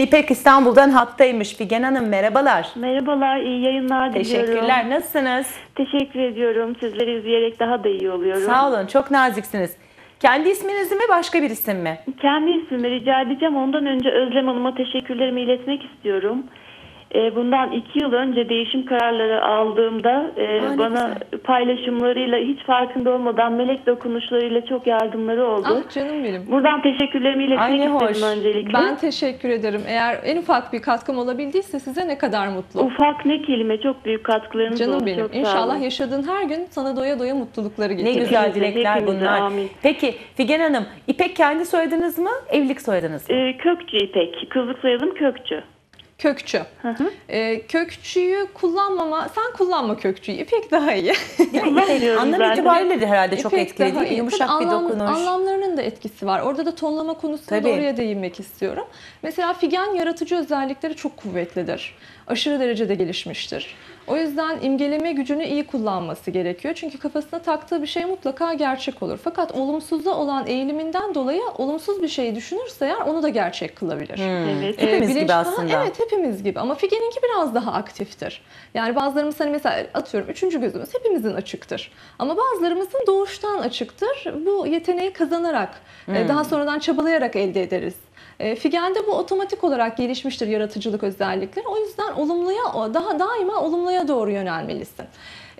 İpek İstanbul'dan hattaymış. Figen Hanım merhabalar. Merhabalar, iyi yayınlar diliyorum. Teşekkürler. Nasılsınız? Teşekkür ediyorum. Sizleri izleyerek daha da iyi oluyorum. Sağ olun. Çok naziksiniz. Kendi isminiz mi başka bir isim mi? Kendi ismimi rica edeceğim. Ondan önce Özlem Hanım'a teşekkürlerimi iletmek istiyorum. Ee, Bundan iki yıl önce değişim kararları aldığımda e, Aa, ne bana paylaşımlarıyla hiç farkında olmadan melek dokunuşlarıyla çok yardımları oldu. Ah canım benim. Buradan teşekkürlerimi iletmek Ay, ne istedim hoş. öncelikle. Ben teşekkür ederim. Eğer en ufak bir katkım olabildiyse size ne kadar mutlu. Ufak ne kelime çok büyük katkılarınız oldu. Canım benim. Çok İnşallah yaşadığın her gün sana doya doya mutlulukları Ne getirir. güzel Hepimize, dilekler hepimize, bunlar. amin. Peki Figen Hanım, İpek kendi soyadınız mı, evlilik soyadınız mı? Ee, Kökçü İpek. Kızlık soyadım Kökçü. Kökçü. Ee, kökçüyü kullanmama, sen kullanma kökçüyü. İpek daha iyi. Anlam itibariyle de herhalde çok İpek etkili değil mi? iyi. Yumuşak Tabii bir anlam- dokunuş. Anlamlarının da etkisi var. Orada da tonlama konusunda Tabii. oraya değinmek istiyorum. Mesela figen yaratıcı özellikleri çok kuvvetlidir. Aşırı derecede gelişmiştir. O yüzden imgeleme gücünü iyi kullanması gerekiyor. Çünkü kafasına taktığı bir şey mutlaka gerçek olur. Fakat olumsuzda olan eğiliminden dolayı olumsuz bir şeyi düşünürse eğer onu da gerçek kılabilir. Evet. Hmm. Hepimiz Ee, gibi bilinç- Ha, aslında. Evet hepimiz gibi ama Figen'inki biraz daha aktiftir. Yani bazılarımız hani mesela atıyorum üçüncü gözümüz hepimizin açıktır. Ama bazılarımızın doğuştan açıktır. Bu yeteneği kazanarak Hmm. e, daha sonradan çabalayarak elde ederiz. E, Figen'de bu otomatik olarak gelişmiştir yaratıcılık özellikleri. O yüzden olumluya daha daima olumluya doğru yönelmelisin.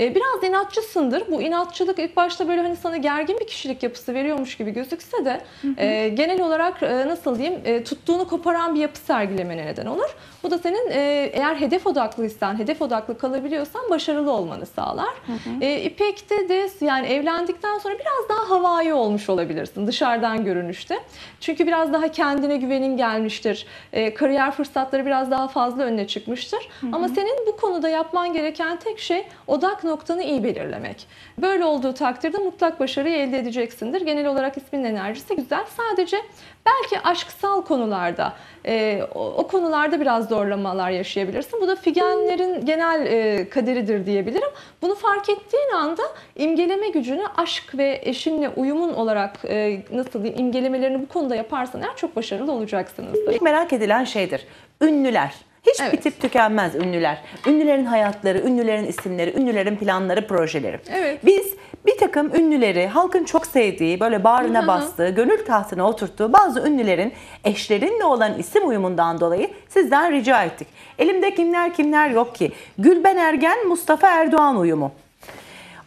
E, Biraz inatçısındır. Bu inatçılık ilk başta böyle hani sana gergin bir kişilik yapısı veriyormuş gibi gözükse de e, genel olarak e, nasıl diyeyim e, tuttuğunu koparan bir yapı sergilemene neden olur. Bu da senin eğer hedef odaklıysan, hedef odaklı kalabiliyorsan başarılı olmanı sağlar. E, İpek'te de yani evlendikten sonra biraz daha havai olmuş olabilirsin dışarıdan görünüşte. Çünkü biraz daha kendine güvenin gelmiştir. Kariyer fırsatları biraz daha fazla önüne çıkmıştır. Ama senin bu konuda yapman gereken tek şey odak noktanı iyi belirlemek. Böyle olduğu takdirde mutlak başarıyı elde edeceksindir. Genel olarak ismin enerjisi güzel. Sadece belki aşksal konularda, e, o, o konularda biraz zorlamalar yaşayabilirsin. Bu da figenlerin genel e, kaderidir diyebilirim. Bunu fark ettiğin anda imgeleme gücünü aşk ve eşinle uyumun olarak e, nasıl diyeyim imgelemelerini bu konuda yaparsan eğer çok başarılı olacaksınızdır. İlk merak edilen şeydir. Ünlüler. Hiç Evet. bitip tükenmez ünlüler. Ünlülerin hayatları, ünlülerin isimleri, ünlülerin planları, projeleri. Evet. Biz bir takım ünlüleri, halkın çok sevdiği, böyle bağrına bastığı, gönül tahtına oturttuğu bazı ünlülerin eşlerinle olan isim uyumundan dolayı sizden rica ettik. Elimde kimler kimler yok ki. Gülben Ergen, Mustafa Erdoğan uyumu.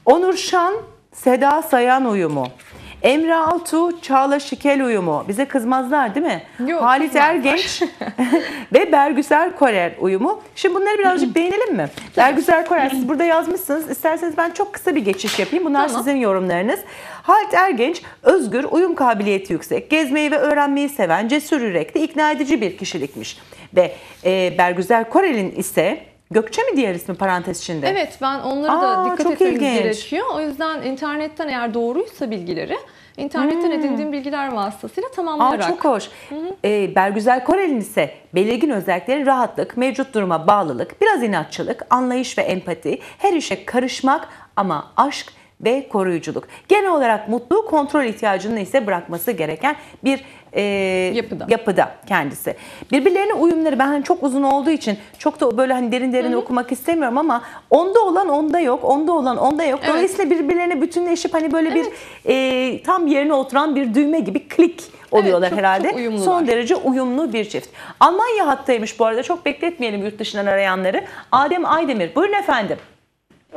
Onur Şan, Seda Sayan uyumu. Emre Altuğ, Çağla Şikel uyumu. Bize kızmazlar değil mi? Yok, Halit kızmazlar. Ergenç ve Bergüsel Korer uyumu. Şimdi bunları birazcık değinelim mi? Bergüsel Korer siz burada yazmışsınız. İsterseniz ben çok kısa bir geçiş yapayım. Bunlar Tamam. sizin yorumlarınız. Halit Ergenç, özgür, uyum kabiliyeti yüksek, gezmeyi ve öğrenmeyi seven, cesur yürekli, ikna edici bir kişilikmiş. Ve e, Bergüzel Korel'in ise Gökçe mi diğer ismi parantez içinde? Evet ben onlara Aa, da dikkat çok etmemiz ilginç. gerekiyor. O yüzden internetten eğer doğruysa bilgileri internetten edindiğim bilgiler vasıtasıyla Aa, tamamlayarak. çok hoş. Ee, Bergüzel Korel'in ise belirgin özellikleri rahatlık, mevcut duruma bağlılık, biraz inatçılık, anlayış ve empati, her işe karışmak ama aşk ve koruyuculuk. Genel olarak mutlu kontrol ihtiyacını ise bırakması gereken bir e, Yapıda. yapıda kendisi. Birbirlerine uyumları ben hani çok uzun olduğu için çok da böyle hani derin derin okumak istemiyorum ama onda olan onda yok, onda olan onda yok. Evet. Dolayısıyla birbirlerine bütünleşip hani böyle bir e, tam yerine oturan bir düğme gibi klik oluyorlar çok- herhalde. çok uyumlular. Son derece uyumlu bir çift. Almanya hattaymış bu arada. Çok bekletmeyelim yurt dışından arayanları. Adem Aydemir. Buyurun efendim.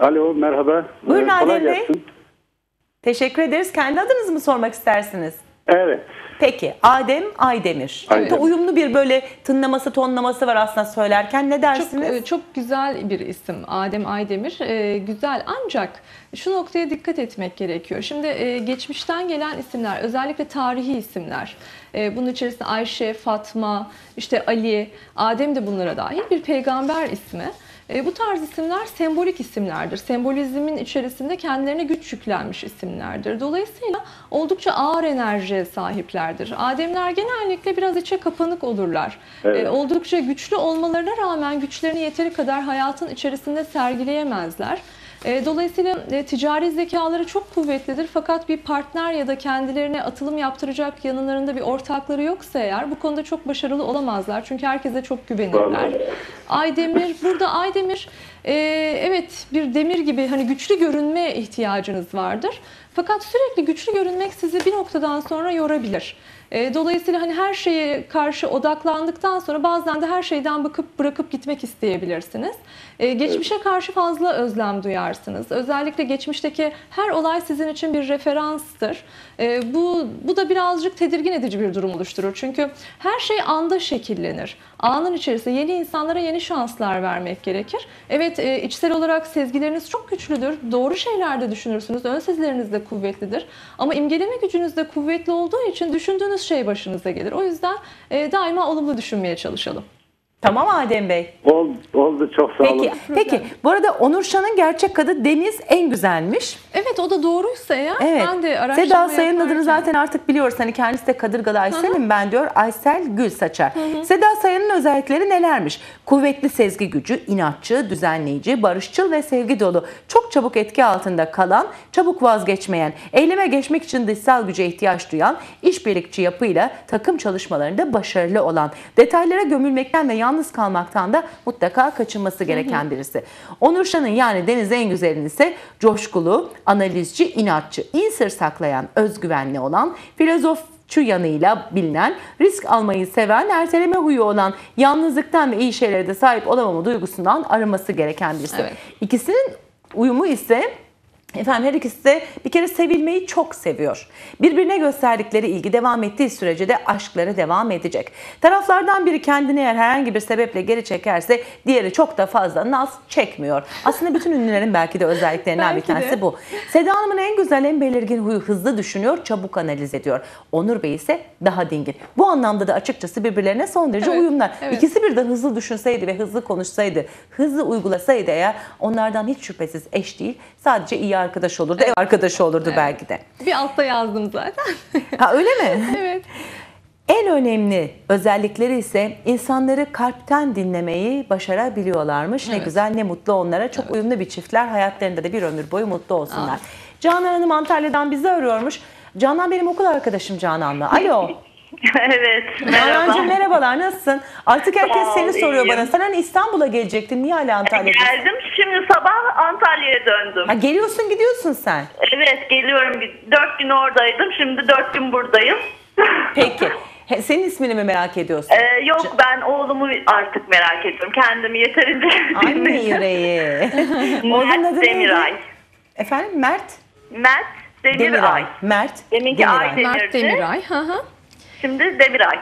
Alo merhaba. Buyurun Ee, Adem Bey. gelsin. Teşekkür ederiz. Kendi adınızı mı sormak istersiniz? Evet. Peki Adem Aydemir. Aydemir. Çok da uyumlu bir böyle tınlaması tonlaması var aslında söylerken. Ne Çok, dersiniz? e, çok güzel bir isim Adem Aydemir. E, güzel ancak şu noktaya dikkat etmek gerekiyor. Şimdi e, geçmişten gelen isimler özellikle tarihi isimler. E, bunun içerisinde Ayşe, Fatma, işte Ali, Adem de bunlara dahil bir peygamber ismi. E, bu tarz isimler sembolik isimlerdir. Sembolizmin içerisinde kendilerine güç yüklenmiş isimlerdir. Dolayısıyla oldukça ağır enerjiye sahiplerdir. Ademler genellikle biraz içe kapanık olurlar. Evet. E, oldukça güçlü olmalarına rağmen güçlerini yeteri kadar hayatın içerisinde sergileyemezler. E, dolayısıyla e, ticari zekaları çok kuvvetlidir fakat bir partner ya da kendilerine atılım yaptıracak yanlarında bir ortakları yoksa eğer bu konuda çok başarılı olamazlar. Çünkü herkese çok güvenirler. Aydemir, burada Aydemir e, evet bir demir gibi hani güçlü görünme ihtiyacınız vardır. Fakat sürekli güçlü görünmek sizi bir noktadan sonra yorabilir. E, dolayısıyla hani her şeye karşı odaklandıktan sonra bazen de her şeyden bakıp bırakıp gitmek isteyebilirsiniz. E, geçmişe karşı fazla özlem duyarsınız. Özellikle geçmişteki her olay sizin için bir referanstır. E, bu bu da birazcık tedirgin edici bir durum oluşturur. Çünkü her şey anda şekillenir. Anın içerisinde yeni insanlara yeni şanslar vermek gerekir. Evet e, içsel olarak sezgileriniz çok güçlüdür. Doğru şeyler de düşünürsünüz. Ön sezileriniz de kuvvetlidir. Ama imgeleme gücünüz de kuvvetli olduğu için düşündüğünüz şey başınıza gelir. O yüzden e, daima olumlu düşünmeye çalışalım. Tamam Adem Bey. Oldu, oldu çok sağ olun. Peki, peki. Bu arada Onur Şan'ın gerçek adı Deniz en güzelmiş. Evet o da doğruysa eğer Evet. ben de araştırma Seda Sayan'ın adını yaparken- zaten artık biliyoruz. Hani kendisi de Kadırgalı Aysel'im ben diyor. Aysel Gül Saçar. Seda Sayan'ın özellikleri nelermiş? Kuvvetli sezgi gücü, inatçı, düzenleyici, barışçıl ve sevgi dolu. Çok çabuk etki altında kalan, çabuk vazgeçmeyen, eyleme geçmek için dışsal güce ihtiyaç duyan, işbirlikçi yapıyla takım çalışmalarında başarılı olan, detaylara gömülmekten ve yalnız kalmaktan da mutlaka kaçınması gereken birisi. Onur Şan'ın yani Deniz en güzelin ise coşkulu, analizci, inatçı, iyi sır saklayan, özgüvenli olan, filozofçu yanıyla bilinen, risk almayı seven, erteleme huyu olan, yalnızlıktan ve iyi şeylere de sahip olamama duygusundan arınması gereken birisi. Evet. İkisinin uyumu ise Efendim her ikisi de bir kere sevilmeyi çok seviyor. Birbirine gösterdikleri ilgi devam ettiği sürece de aşkları devam edecek. Taraflardan biri kendini eğer herhangi bir sebeple geri çekerse diğeri çok da fazla naz çekmiyor. Aslında bütün ünlülerin belki de özelliklerinden bir Belki de. tanesi bu. Seda Hanım'ın en güzel, en belirgin huyu hızlı düşünüyor, çabuk analiz ediyor. Onur Bey ise daha dingin. Bu anlamda da açıkçası birbirlerine son derece Evet, uyumlar. evet. İkisi birden hızlı düşünseydi ve hızlı konuşsaydı, hızlı uygulasaydı eğer onlardan hiç şüphesiz eş değil, sadece iyi arkadaş olurdu, ev arkadaşı olurdu belki de. Bir altta yazdım zaten. Ha öyle mi? evet. En önemli özellikleri ise insanları kalpten dinlemeyi başarabiliyorlarmış. Ne Evet. güzel ne mutlu onlara. Çok uyumlu bir çiftler. Hayatlarında da bir ömür boyu mutlu olsunlar. Canan Hanım Antalya'dan bizi arıyormuş. Canan benim okul arkadaşım Canan'la. Alo. evet. Merhaba. merhabalar nasılsın? Artık herkes Sağ ol, seni soruyor iyiyim. bana. Sen hani İstanbul'a gelecektin. Niye hala Antalya'dasın? Geldim. Şimdi sabah Antalya'ya döndüm. Ha, geliyorsun gidiyorsun sen. Evet geliyorum. Dört gün oradaydım. Şimdi dört gün buradayım. Peki. He, Senin ismini mi merak ediyorsun? Ee, yok ben oğlumu artık merak ediyorum. Kendimi yeterince Anne bilmiyorum. yüreği. Oğlunun adı Mert neydi? Demiray. Efendim Mert Mert Demiray. Demiray. Mert Deminki Demiray. Ay Mert. Demiray. Hı hı. Şimdi Demiray.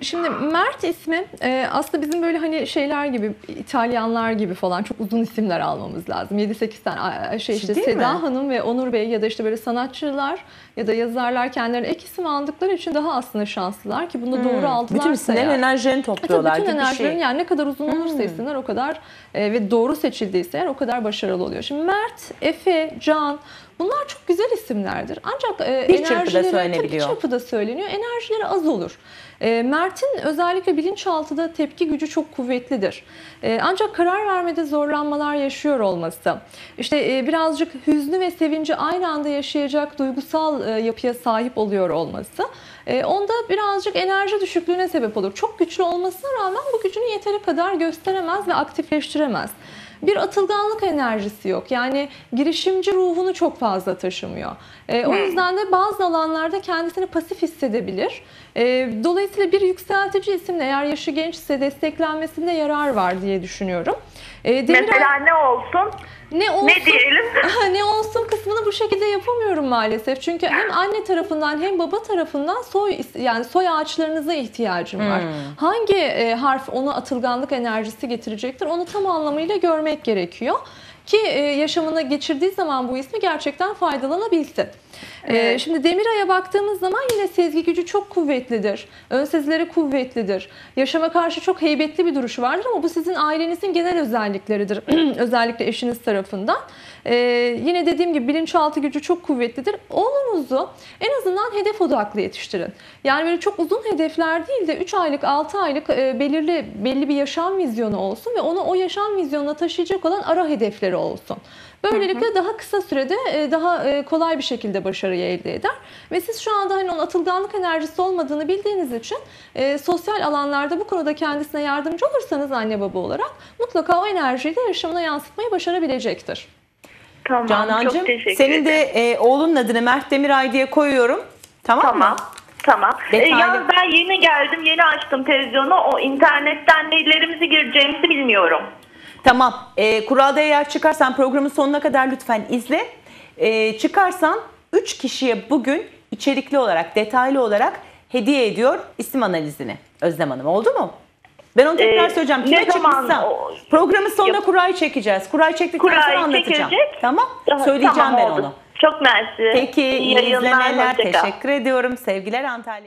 Şimdi Mert ismi e, aslında bizim böyle hani şeyler gibi İtalyanlar gibi falan çok uzun isimler almamız lazım. 7-8 tane şey işte Ciddi Seda mi? Hanım ve Onur Bey ya da işte böyle sanatçılar ya da yazarlar kendilerine ek isim aldıkları için daha aslında şanslılar ki bunu doğru aldılarsa Hmm. Bütün isimlerin enerjilerini E topluyorlar bütün gibi bir enerjilerin şey. yani ne kadar uzun olursa isimler o kadar e, ve doğru seçildiyse eğer o kadar başarılı oluyor. Şimdi Mert, Efe, Can bunlar çok güzel isimlerdir. Ancak e, Bir enerjileri tabii söylenebiliyor. bir çırpıda söyleniyor. Enerjileri az olur. E, Mert'in özellikle bilinçaltıda tepki gücü çok kuvvetlidir. E, ancak karar vermede zorlanmalar yaşıyor olması, işte e, birazcık hüznü ve sevinci aynı anda yaşayacak duygusal e, yapıya sahip oluyor olması e, onda birazcık enerji düşüklüğüne sebep olur. Çok güçlü olmasına rağmen bu gücünü yeteri kadar gösteremez ve aktifleştiremez. Bir atılganlık enerjisi yok. Yani girişimci ruhunu çok fazla taşımıyor. E, o yüzden de bazı alanlarda kendisini pasif hissedebilir. E, dolayısıyla bir yükseltici isimle eğer yaşı gençse desteklenmesinde yarar var diye düşünüyorum. E, Demiray- Mesela ne olsun? ne olsun, Ne diyelim? ne olsun kısmını bu şekilde yapamıyorum maalesef. Çünkü hem anne tarafından hem baba tarafından soy yani soy ağaçlarınıza ihtiyacım var. Hangi e, harf ona atılganlık enerjisi getirecektir onu tam anlamıyla görmek gerekiyor. Ki e, yaşamına geçirdiği zaman bu ismi gerçekten faydalanabilsin. E, şimdi Demiray'a baktığımız zaman yine sezgi gücü çok kuvvetlidir. Ön sezileri kuvvetlidir. Yaşama karşı çok heybetli bir duruşu vardır ama bu sizin ailenizin genel özellikleridir. Özellikle eşiniz tarafından. E, yine dediğim gibi bilinçaltı gücü çok kuvvetlidir. Oğlunuzu en azından hedef odaklı yetiştirin. Yani böyle çok uzun hedefler değil de 3 aylık 6 aylık e, belirli belli bir yaşam vizyonu olsun ve onu o yaşam vizyonuna taşıyacak olan ara hedefleri olsun. Böylelikle daha kısa sürede e, daha e, kolay bir şekilde başarıyı elde eder. Ve siz şu anda hani onun atılganlık enerjisi olmadığını bildiğiniz için e, sosyal alanlarda bu konuda kendisine yardımcı olursanız anne baba olarak mutlaka o enerjiyi de yaşamına yansıtmayı başarabilecektir. Tamam. Canancığım çok teşekkür senin de e, oğlunun adını Mert Demiray diye koyuyorum. Tamam, Tamam. mı? Tamam. Ee, Detaylı- yalnız ben yeni geldim, yeni açtım televizyonu. O internetten nelerimizi gireceğimizi bilmiyorum. Tamam. E, kuralda eğer çıkarsan programın sonuna kadar lütfen izle. E, çıkarsan 3 kişiye bugün içerikli olarak, detaylı olarak hediye ediyor isim analizini Özlem Hanım. Oldu mu? Ben onu tekrar Ee, söyleyeceğim. ne Kime zaman çıkmışsa programın sonunda Yap- kurayı çekeceğiz. Kurayı çektikten Kurayı sonra anlatacağım. çekilecek. Tamam. Daha- Söyleyeceğim tamam, ben oldu. onu. Çok mersi. Peki iyi izlemeler. Teşekkür ediyorum. Sevgiler Antalya.